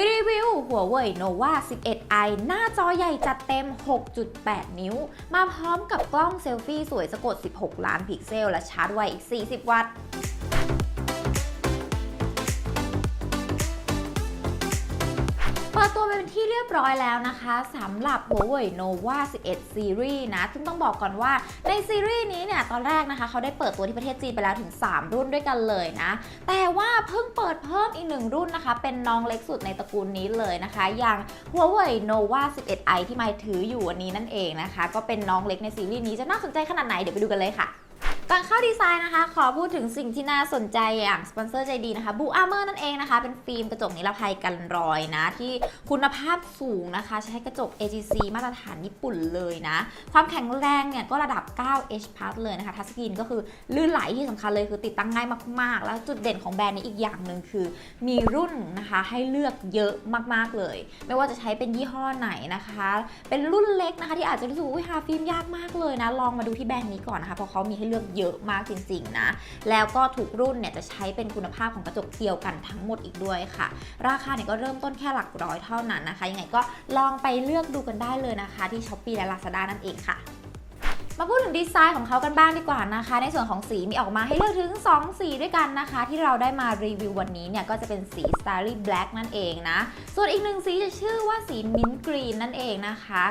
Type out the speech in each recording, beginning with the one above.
รีวิวหัวเว่ยโนวา 11i หน้าจอใหญ่จัดเต็ม 6.8 นิ้ว มาพร้อมกับกล้องเซลฟี่สวยสะกด 16 ล้านพิกเซล และชาร์จไวอีก 40 วัตต์ ดตัวเป็นที่เรียบร้อยแล้วนะคะสำหรับ Huawei Nova 11 Series นะ ซึ่งต้องบอกก่อนว่าในซีรีส์นี้เนี่ย ตอนแรกนะคะเขาได้เปิดตัวที่ประเทศจีนไปแล้วถึง 3 รุ่นด้วยกันเลยนะ แต่ว่าเพิ่งเปิดเพิ่มอีกหนึ่งรุ่นนะคะ เป็นน้องเล็กสุดในตระกูลนี้เลยนะคะ อย่าง Huawei Nova 11i ที่ไมค์ถืออยู่วันนี้นั่นเองนะคะ ก็เป็นน้องเล็กในซีรีส์นี้จะน่าสนใจขนาดไหนเดี๋ยวไปดูกันเลยค่ะ ก่อนเข้าดีไซน์นะคะ ขอพูดถึงสิ่งที่น่าสนใจอย่างสปอนเซอร์ใจดีนะคะบูอาร์เมอร์นั่นเองนะคะ เป็นฟิล์มกระจกนิรภัยกันรอยนะ ที่คุณภาพสูงนะคะ ใช้กระจก AGC มาตรฐานญี่ปุ่นเลยนะ ความแข็งแรงเนี่ยก็ระดับ 9H เลยนะคะ ทัชสกรีนก็คือลื่นไหลที่สำคัญเลยคือติดตั้งง่ายมากๆ แล้วจุดเด่นของแบรนด์นี้อีกอย่างหนึ่งคือ มีรุ่นนะคะให้เลือกเยอะมากๆเลย ไม่ว่าจะใช้เป็นยี่ห้อไหนนะคะ เป็นรุ่นเล็กนะคะที่อาจจะรู้สึกว่าหาฟิล์มยากมากเลยนะลองมาดูที่แบรนด์นี้ก่อนนะคะเพราะเขามีให้เลือกเยอะมากจริงๆนะ แล้วก็ทุกรุ่นเนี่ยจะใช้เป็นคุณภาพของกระจกเดียวกันทั้งหมดอีกด้วยค่ะ ราคาเนี่ยก็เริ่มต้นแค่หลักร้อยเท่านั้นนะคะ ยังไงก็ลองไปเลือกดูกันได้เลยนะคะ ที่ช้อปปี้และ Lazada นั่นเองค่ะ มาพูดถึงดีไซน์ของเขากันบ้างดีกว่านะคะ ในส่วนของสีมีออกมาให้เลือกถึง 2 สีด้วยกันนะคะ ที่เราได้มารีวิววันนี้เนี่ยก็จะเป็นสี Starry Black นั่นเองนะ ส่วนอีกหนึ่งสีจะชื่อว่าสี Mint Green นั่นเองนะคะ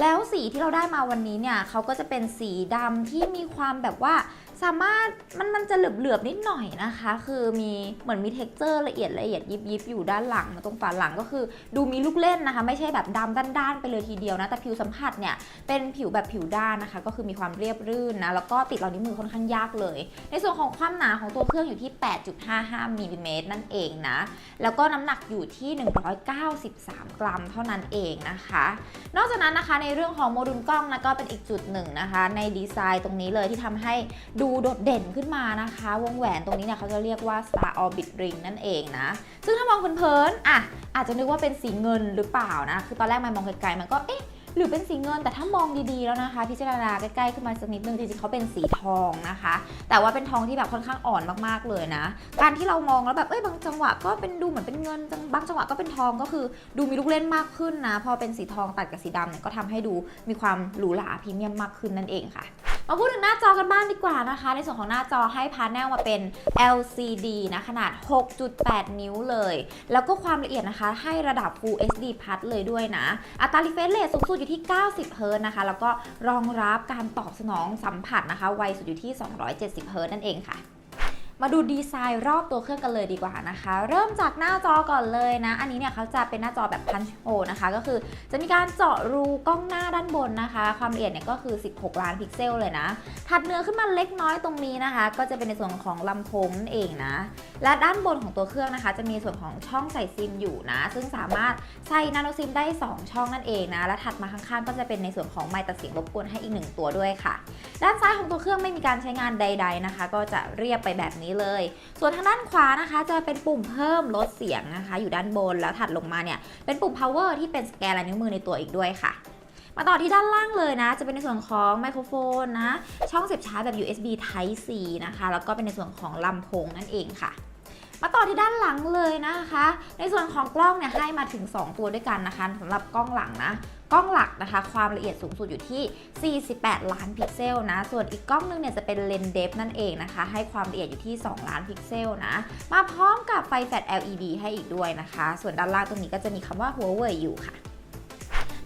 แล้วสีที่เราได้มาวันนี้เนี่ยเขาก็จะเป็นสีดำที่มีความแบบว่า สามารถมันมันจะเหลือบๆนิดหน่อยนะคะ คือมีเหมือนมีเท็กเจอร์ละเอียดละเอียดยิบยิบอยู่ด้านหลังตรงฝาหลังก็คือ ดูมีลูกเล่นนะคะ ไม่ใช่แบบดำด้านๆไปเลยทีเดียวนะ แต่ผิวสัมผัสเนี่ยเป็นผิวแบบผิวด้านนะคะ ก็คือมีความเรียบรื่นนะแล้วก็ติดเรอยนิ้วมือค่อนข้างยากเลย ในส่วนของความหนาของตัวเครื่องอยู่ที่ 8.55มิลลิเมตรนั่นเองนะแล้วก็น้ำหนักอยู่ที่ 193 กรัมเท่านั้นเองนะคะ นอกจากนั้นนะคะในเรื่องของโมดูลกล้องนะก็เป็นอีกจุดหนึ่งนะคะ ในดีไซน์ตรงนี้เลยที่ทำให้ดูโดดเด่นขึ้นมานะคะ วงแหวนตรงนี้เนี่ยเขาจะเรียกว่า Star Orbit Ring นั่นเองนะ ซึ่งถ้ามองเพลินๆอะอาจจะนึกว่าเป็นสีเงินหรือเปล่านะ คือตอนแรกมันมองไกลๆมันก็เอ๊ะหรือเป็นสีเงินแต่ถ้ามองดีๆแล้วนะคะ พิจารณาใกล้ๆขึ้นมาสักนิดนึงจริงๆเขาเป็นสีทองนะคะ แต่ว่าเป็นทองที่แบบค่อนข้างอ่อนมากๆเลยนะ การที่เรามองแล้วแบบเอ้ยบางจังหวะก็เป็นดูเหมือนเป็นเงินบางจังหวะก็เป็นทองก็คือดูมีลูกเล่นมากขึ้นนะพอเป็นสีทองตัดกับสีดำเนี่ยก็ทำให้ดูมีความหรูหราพรีเมียมมากขึ้นนั่นเองค่ะ มาพูดถึงหน้าจอกันบ้างดีกว่านะคะ ในส่วนของหน้าจอให้พาร์แนลมาเป็น LCD นะขนาด 6.8 นิ้วเลย แล้วก็ความละเอียดนะคะ ให้ระดับ Full HD Plus เลยด้วยนะ อัตรา refresh rate สูงสุดอยู่ที่ 90เฮิรตซ์นะคะ แล้วก็รองรับการตอบสนองสัมผัสนะคะ ไวสุดอยู่ที่ 270เฮิรตซ์นั่นเองค่ะ มาดูดีไซน์รอบตัวเครื่องกันเลยดีกว่านะคะ เริ่มจากหน้าจอก่อนเลยนะ อันนี้เนี่ยเขาจะเป็นหน้าจอแบบพันชโ e นะคะ ก็คือจะมีการเจาะรูกล้องหน้าด้านบนนะคะ ความละเอียดเนี่ยก็คือ 16 ล้านพิกเซลเลยนะ ถัดเนื้อขึ้นมาเล็กน้อยตรงนี้นะคะ ก็จะเป็นในส่วนของลำโพงนั่นเองนะ และด้านบนของตัวเครื่องนะคะ จะมีส่วนของช่องใส่ซิมอยู่นะ ซึ่งสามารถใส่นาโนซิมได้ 2 ช่องนั่นเองนะ และถัดมาข้างๆ ก็จะเป็นในส่วนของไมค์ตัดเสียงรบกวนให้อีกหนึ่งตัวด้วยค่ะ ด้านซ้ายของตัวเครื่องไม่มีการใช้งานใด ๆนะคะ ก็จะเรียบไปแบบนี้เลย ส่วนทางด้านขวานะคะ จะเป็นปุ่มเพิ่มลดเสียงนะคะ อยู่ด้านบนแล้วถัดลงมาเนี่ยเป็นปุ่ม power ที่เป็นสแกนลายนิ้วมือในตัวอีกด้วยค่ะมาต่อที่ด้านล่างเลยนะ จะเป็นในส่วนของไมโครโฟนนะ ช่องเสียบชาร์จแบบ USB Type C นะคะ แล้วก็เป็นในส่วนของลำโพงนั่นเองค่ะ มาต่อที่ด้านหลังเลยนะคะ ในส่วนของกล้องเนี่ยให้มาถึง 2 ตัวด้วยกันนะคะสำหรับกล้องหลังนะ กล้องหลักนะคะ ความละเอียดสูงสุดอยู่ที่ 48 ล้านพิกเซลนะ ส่วนอีกกล้องนึงเนี่ยจะเป็นเลนส์เดฟนั่นเองนะคะ ให้ความละเอียดอยู่ที่ 2 ล้านพิกเซลนะ มาพร้อมกับไฟแฟลช LED ให้อีกด้วยนะคะ ส่วนด้านล่างตรงนี้ก็จะมีคำว่า Huawei อยู่ค่ะ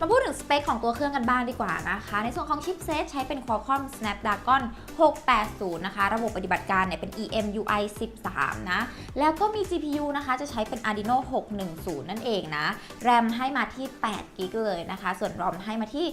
มาพูดถึงสเปคของตัวเครื่องกันบ้างดีกว่านะคะ ในส่วนของชิปเซตใช้เป็น Qualcomm Snapdragon 680 นะคะ ระบบปฏิบัติการเนี่ยเป็น EMUI 13 นะ แล้วก็มี GPU นะคะ จะใช้เป็น Adreno 610 นั่นเองนะแรมให้มาที่8กิกเลยนะคะ ส่วน ROM ให้มาที่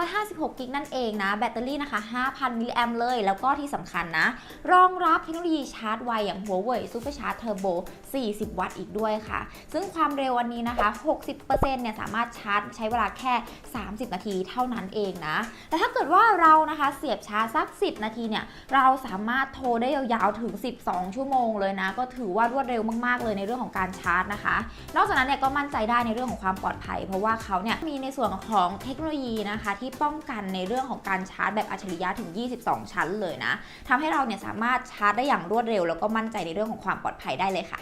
256กิกนั่นเองนะ แบตเตอรี่นะคะ 5,000 มิลลิแอมเลย แล้วก็ที่สำคัญนะ รองรับเทคโนโลยีชาร์จไวอย่าง Huawei Super Charge Turbo 40 วัตต์อีกด้วยค่ะ ซึ่งความเร็วอันนี้นะคะ 60%เนี่ยสามารถชาร์จใช้เวลาแค่ 30 นาทีเท่านั้นเองนะ แต่ถ้าเกิดว่าเรานะคะเสียบชาร์จสัก 10 นาทีเนี่ย เราสามารถโทรได้ยาวๆถึง 12 ชั่วโมงเลยนะ ก็ถือว่ารวดเร็วมากๆเลยในเรื่องของการชาร์จนะคะ นอกจากนั้นเนี่ยก็มั่นใจได้ในเรื่องของความปลอดภัย เพราะว่าเขาเนี่ยมีในส่วนของเทคโนโลยีนะคะที่ป้องกันในเรื่องของการชาร์จแบบอัจฉริยะถึง 22 ชั้นเลยนะทำให้เราเนี่ยสามารถชาร์จได้อย่างรวดเร็ว แล้วก็มั่นใจในเรื่องของความปลอดภัยได้เลยค่ะ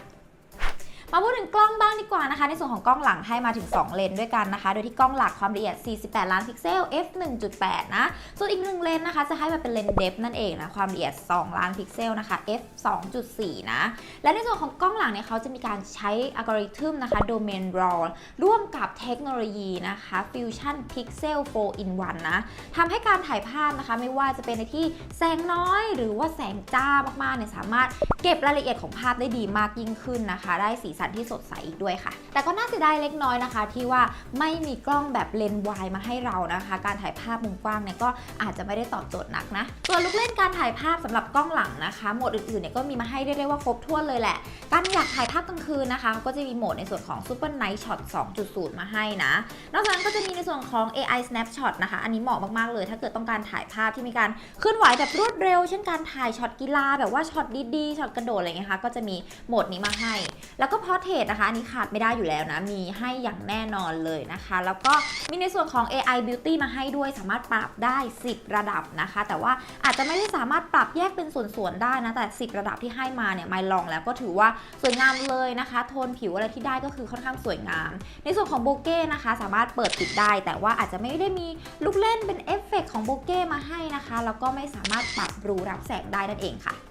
มาพูดถึงกล้องบ้างดีกว่านะคะ ในส่วนของกล้องหลังให้มาถึง 2 เลนด้วยกันนะคะ โดยที่กล้องหลักความละเอียด 48 ล้านพิกเซล f 1.8 นะ ส่วนอีกหนึ่งเลนนะคะ จะให้มาเป็นเลนเดฟนั่นเองนะ ความละเอียด 2 ล้านพิกเซลนะคะ f 2.4 นะ และในส่วนของกล้องหลังเนี่ยเขาจะมีการใช้อัลกอริทึมนะคะ Domain Raw ร่วมกับเทคโนโลยีนะคะ Fusion Pixel 4 in 1 นะทำให้การถ่ายภาพนะคะ ไม่ว่าจะเป็นในที่แสงน้อย หรือว่าแสงจ้ามากๆเนี่ยสามารถเก็บรายละเอียดของภาพได้ดีมากยิ่งขึ้นนะคะ ได้สีสันที่สดใสอีกด้วยค่ะ แต่ก็น่าเสียดายเล็กน้อยนะคะ ที่ว่าไม่มีกล้องแบบเลนส์วายมาให้เรานะคะ การถ่ายภาพมุมกว้างเนี่ยก็อาจจะไม่ได้ตอบโจทย์นักนะส่วนลูกเล่นการถ่ายภาพสำหรับกล้องหลังนะคะโหมดอื่นๆเนี่ยก็มีมาให้เรียกได้ว่าครบถ้วนเลยแหละ การอยากถ่ายภาพกลางคืนนะคะก็จะมีโหมดในส่วนของ Super Night Shot 2.0 มาให้นะ นอกจากนั้นก็จะมีในส่วนของ AI Snapshot นะคะ อันนี้เหมาะมากๆเลย ถ้าเกิดต้องการถ่ายภาพที่มีการเคลื่อนไหวแบบรวดเร็ว เช่นการถ่ายช็อตกีฬาแบบว่าช็อตดีๆช็อตกระโดดอะไรเงี้ยค่ะก็จะมีโหมดนี้มาให้ แล้วก็ Portrait นะคะอันนี้ขาดไม่ได้อยู่แล้วนะ มีให้อย่างแน่นอนเลยนะคะ แล้วก็มีในส่วนของ AI Beauty มาให้ด้วยสามารถปรับได้ 10 ระดับนะคะ แต่ว่าอาจจะไม่ได้สามารถปรับแยกเป็นส่วนๆได้นะแต่ 10 ระดับที่ให้มาเนี่ยไม่ลองแล้วก็ถือว่าสวยงามเลยนะคะ โทนผิวอะไรที่ได้ก็คือค่อนข้างสวยงาม ในส่วนของโบเก้นะคะ สามารถเปิดปิดได้ แต่ว่าอาจจะไม่ได้มีลูกเล่นเป็นเอฟเฟกต์ของโบเก้มาให้นะคะแล้วก็ไม่สามารถปรับรูรับแสงได้นั่นเองค่ะ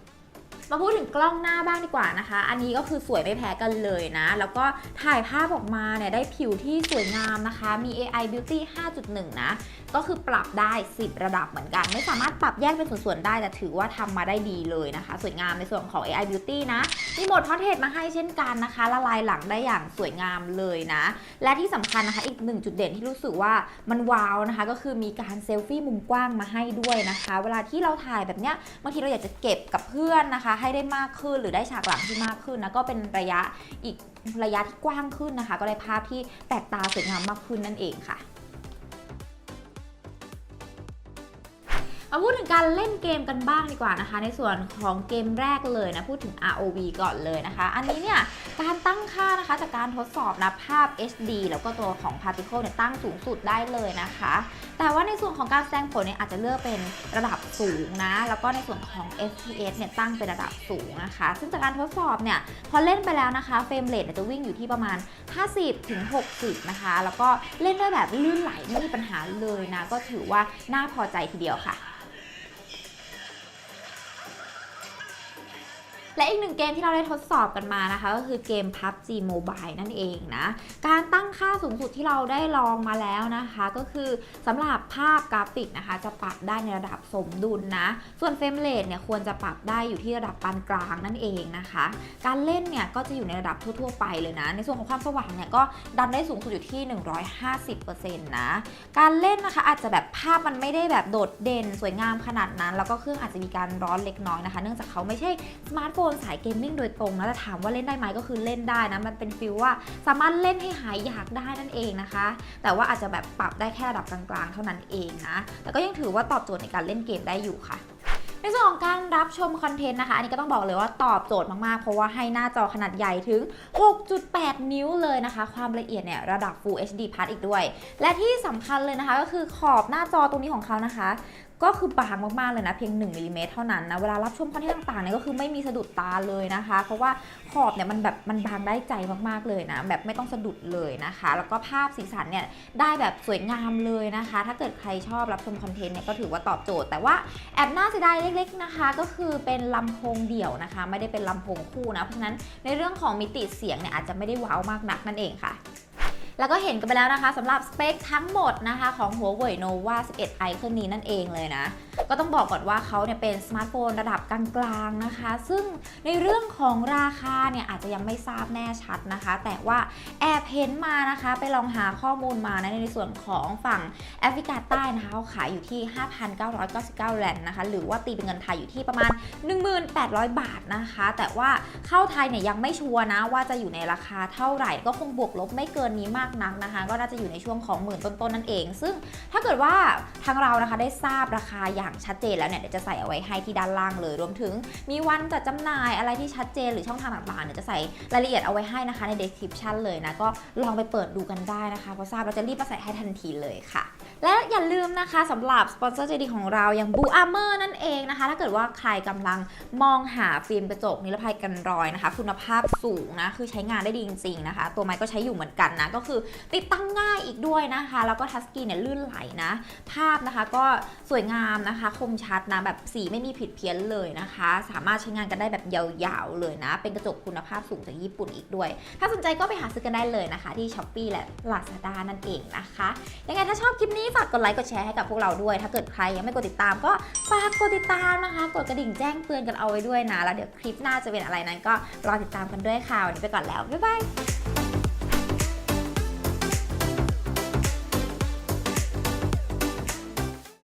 มาพูดถึงกล้องหน้าบ้างดีกว่านะคะ อันนี้ก็คือสวยไม่แพ้กันเลยนะ แล้วก็ถ่ายภาพออกมาเนี่ยได้ผิวที่สวยงามนะคะ มี AI Beauty 5.1 นะ ก็คือปรับได้ 10 ระดับเหมือนกัน ไม่สามารถปรับแยกเป็นส่วนๆได้ แต่ถือว่าทำมาได้ดีเลยนะคะ สวยงามในส่วนของ AI Beauty นะ มีโหมด Portrait มาให้เช่นกันนะคะ ละลายหลังได้อย่างสวยงามเลยนะ และที่สำคัญนะคะ อีกหนึ่งจุดเด่นที่รู้สึกว่ามันว้าวนะคะ ก็คือมีการเซลฟี่มุมกว้างมาให้ด้วยนะคะ เวลาที่เราถ่ายแบบเนี้ย บางทีเราอยากจะเก็บกับเพื่อนนะคะให้ได้มากขึ้นหรือได้ฉากหลังที่มากขึ้นนะก็เป็นระยะอีกระยะที่กว้างขึ้นนะคะ ก็ได้ภาพที่แปลกตาสวยงามมากขึ้นนั่นเองค่ะ มาพูดถึงการเล่นเกมกันบ้างดีกว่านะคะ ในส่วนของเกมแรกเลยนะ พูดถึง ROV ก่อนเลยนะคะ อันนี้เนี่ยการตั้งค่านะคะจากการทดสอบนะภาพ HD แล้วก็ตัวของ Particle เนี่ยตั้งสูงสุดได้เลยนะคะ แต่ว่าในส่วนของการแสดงผลเนี่ยอาจจะเลือกเป็นระดับสูงนะ แล้วก็ในส่วนของ FPS เนี่ยตั้งเป็นระดับสูงนะคะ ซึ่งจากการทดสอบเนี่ยพอเล่นไปแล้วนะคะเฟรมเรทจะวิ่งอยู่ที่ประมาณ 50ถึง60 นะคะ แล้วก็เล่นได้แบบลื่นไหลไม่มีปัญหาเลยนะ ก็ถือว่าน่าพอใจทีเดียวค่ะ และอีกหนึ่งเกมที่เราได้ทดสอบกันมานะคะ ก็คือเกม PUBG Mobile นั่นเองนะ การตั้งค่าสูงสุดที่เราได้ลองมาแล้วนะคะ ก็คือสำหรับภาพกราฟิกนะคะ จะปรับได้ในระดับสมดุลนะ ส่วนเฟรมเรทเนี่ยควรจะปรับได้อยู่ที่ระดับปานกลางนั่นเองนะคะ การเล่นเนี่ยก็จะอยู่ในระดับทั่วๆไปเลยนะ ในส่วนของความสว่างเนี่ยก็ดันได้สูงสุดอยู่ที่ 150%นะ การเล่นนะคะอาจจะแบบภาพมันไม่ได้แบบโดดเด่นสวยงามขนาดนั้น แล้วก็เครื่องอาจจะมีการร้อนเล็กน้อยนะคะ เนื่องจากเขาไม่ใช่สมาร์ทโฟนสายเกมมิ่งโดยตรงนะแต่ถามว่าเล่นได้ไหมก็คือเล่นได้นะมันเป็นฟิลว่าสามารถเล่นให้หายอยากได้นั่นเองนะคะ แต่ว่าอาจจะแบบปรับได้แค่ระดับกลางๆ เท่านั้นเองนะแต่ก็ยังถือว่าตอบโจทย์ในการเล่นเกมได้อยู่ค่ะในส่วนของการรับชมคอนเทนต์นะคะ อันนี้ก็ต้องบอกเลยว่าตอบโจทย์มากๆ เพราะว่าให้หน้าจอขนาดใหญ่ถึง 6.8 นิ้วเลยนะคะ ความละเอียดเนี่ยระดับ Full HD Plus อีกด้วย และที่สำคัญเลยนะคะก็คือขอบหน้าจอตรงนี้ของเขานะคะ ก็คือบางมากๆเลยนะเพียง1มิลลิเมตรเท่านั้นนะเวลารับชมคอนเทนต์ต่างๆเนี่ยก็คือไม่มีสะดุดตาเลยนะคะ เพราะว่าขอบเนี่ยมันแบบมันบางได้ใจมากๆเลยนะแบบไม่ต้องสะดุดเลยนะคะ แล้วก็ภาพสีสันเนี่ยได้แบบสวยงามเลยนะคะ ถ้าเกิดใครชอบรับชมคอนเทนต์เนี่ยก็ถือว่าตอบโจทย์ แต่ว่าแอบน่าเสียดายเล็ก ๆนะคะ ก็คือเป็นลำโพงเดี่ยวนะคะ ไม่ได้เป็นลำโพงคู่นะเพราะฉะนั้นในเรื่องของมิติเสียงเนี่ยอาจจะไม่ได้ว้าวมากนักนั่นเองค่ะ แล้วก็เห็นกันไปแล้วนะคะสำหรับสเปคทั้งหมดนะคะของ Huawei Nova 11i เครื่องนี้นั่นเองเลยนะ ก็ต้องบอกก่อนว่าเขาเนี่ยเป็นสมาร์ทโฟนระดับกลางๆนะคะ ซึ่งในเรื่องของราคาเนี่ยอาจจะยังไม่ทราบแน่ชัดนะคะ แต่ว่าแอบเห็นมานะคะไปลองหาข้อมูลมานะในส่วนของฝั่งแอฟริกาใต้นะคะเขาขายอยู่ที่ 5,999แลนด์นะคะ หรือว่าตีเป็นเงินไทยอยู่ที่ประมาณ 1,800 บาทนะคะ แต่ว่าเข้าไทยเนี่ยยังไม่ชัวร์นะว่าจะอยู่ในราคาเท่าไหร่ก็คงบวกลบไม่เกินนี้มากากนักนะคะ ก็น่าจะอยู่ในช่วงของหมื่นต้นๆนั่นเอง ซึ่งถ้าเกิดว่าทางเรานะคะได้ทราบราคาอย่างชัดเจนแล้วเนี่ยเดี๋ยวจะใส่เอาไว้ให้ที่ด้านล่างเลย รวมถึงมีวันจัดจำหน่ายอะไรที่ชัดเจนหรือช่องทางต่างๆเนี่ยจะใส่รายละเอียดเอาไว้ให้นะคะใน description เลยนะก็ลองไปเปิดดูกันได้นะคะพอทราบเราจะรีบมาใส่ให้ทันทีเลยค่ะ และอย่าลืมนะคะสำหรับสปอนเซอร์ใจดีของเราอย่าง Blue Armor นั่นเองนะคะ ถ้าเกิดว่าใครกำลังมองหาฟิล์มกระจกนิรภัยกันรอยนะคะ คุณภาพสูงนะ คือใช้งานได้ดีจริงๆนะคะ ตัวไม้ก็ใช้อยู่เหมือนกันนะ ก็คือติดตั้งง่ายอีกด้วยนะคะ แล้วก็ทัชสกรีนเนี่ยลื่นไหลนะ ภาพนะคะก็สวยงามนะคะ คมชัดนะ แบบสีไม่มีผิดเพี้ยนเลยนะคะ สามารถใช้งานกันได้แบบยาวๆเลยนะ เป็นกระจกคุณภาพสูงจากญี่ปุ่นอีกด้วย ถ้าสนใจก็ไปหาซื้อกันได้เลยนะคะ ที่ Shopee และ Lazada นั่นเองนะคะยังไงถ้าชอบคลิปนี้นี้ฝากกดไลค์กดแชร์ให้กับพวกเราด้วย ถ้าเกิดใครยังไม่กดติดตามก็ฝากกดติดตามนะคะ กดกระดิ่งแจ้งเตือนกันเอาไว้ด้วยนะ แล้วเดี๋ยวคลิปหน้าจะเป็นอะไรนั้นก็รอติดตามกันด้วยค่ะ วันนี้ไปก่อนแล้ว บ๊ายบาย